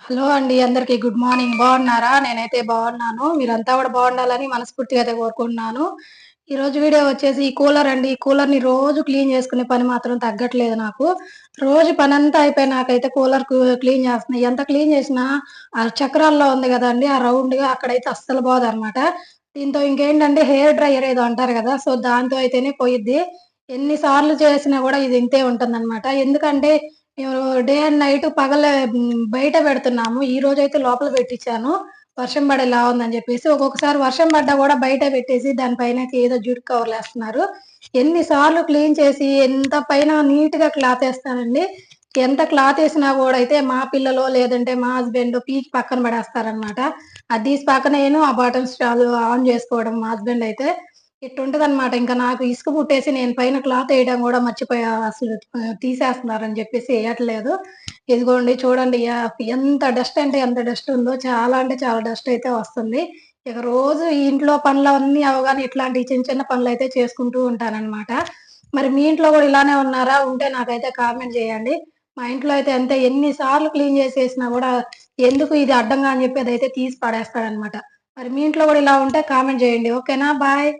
Hello అండి అందరికి good morning. బాగున్నారా? నేనైతే బాగున్నాను. మీరంతా కూడా బాగుండాలని మనస్ఫూర్తిగా అయితే కోరుకుంటున్నాను. ఈ రోజు వీడియో వచ్చేసి ఈ కూలర్ అండి. ఈ కూలర్ని రోజు క్లీన్ చేసుకునే పని మాత్రం తగ్గట్లేదు నాకు. రోజు పని అంతా అయిపోయినాకైతే కూలర్ క్లీన్ చేస్తున్నాయి. ఎంత క్లీన్ చేసినా ఆ చక్రాల్లో ఉంది కదండి ఆ రౌండ్గా అక్కడైతే అస్సలు పోదు అనమాట దీంతో ఇంకేంటంటే హెయిర్ డ్రైయర్ ఏదో అంటారు కదా సో దాంతో అయితేనే పోయిద్ది. ఎన్ని సార్లు చేసినా కూడా ఇది ఇంతే ఉంటుంది ఎందుకంటే డే అండ్ నైట్ పగల బయట పెడుతున్నాము. ఈ రోజు అయితే లోపల పెట్టించాను. వర్షం పడేలా ఉందని చెప్పేసి ఒక్కొక్కసారి వర్షం పడ్డా కూడా బయట పెట్టేసి దానిపైన ఏదో జుట్టు కవర్లు వేస్తున్నారు. ఎన్నిసార్లు క్లీన్ చేసి ఎంత పైన నీట్గా క్లాత్ వేస్తానండి. ఎంత క్లాత్ వేసినా కూడా అయితే మా పిల్లలు లేదంటే మా హస్బెండ్ పీకి పక్కన పడేస్తారనమాట అది తీసి పక్కన నేను ఆ బాటమ్స్ చాలు ఆన్ చేసుకోవడం మా హస్బెండ్ అయితే. ఇట్టుంటది అనమాట ఇంకా నాకు ఇసుక పుట్టేసి నేను పైన క్లాత్ వేయడం కూడా మర్చిపోయా. అసలు తీసేస్తున్నారని చెప్పేసి వేయట్లేదు ఇదిగోండి చూడండి ఎంత డస్ట్ అంటే ఎంత డస్ట్ ఉందో చాలా అంటే చాలా డస్ట్ అయితే వస్తుంది. ఇక రోజు ఇంట్లో పనులు అన్ని అవగానే ఇట్లాంటి చిన్న చిన్న పనులు అయితే చేసుకుంటూ ఉంటానన్నమాట. మరి మీ ఇంట్లో కూడా ఇలానే ఉన్నారా? ఉంటే నాకైతే కామెంట్ చేయండి. మా ఇంట్లో అయితే అంతే ఎన్నిసార్లు క్లీన్ చేసేసినా కూడా ఎందుకు ఇది అడ్డంగా అని చెప్పి అదైతే తీసి పడేస్తాడనమాట మరి మీ ఇంట్లో కూడా ఇలా ఉంటే కామెంట్ చేయండి. ఓకేనా? బాయ్.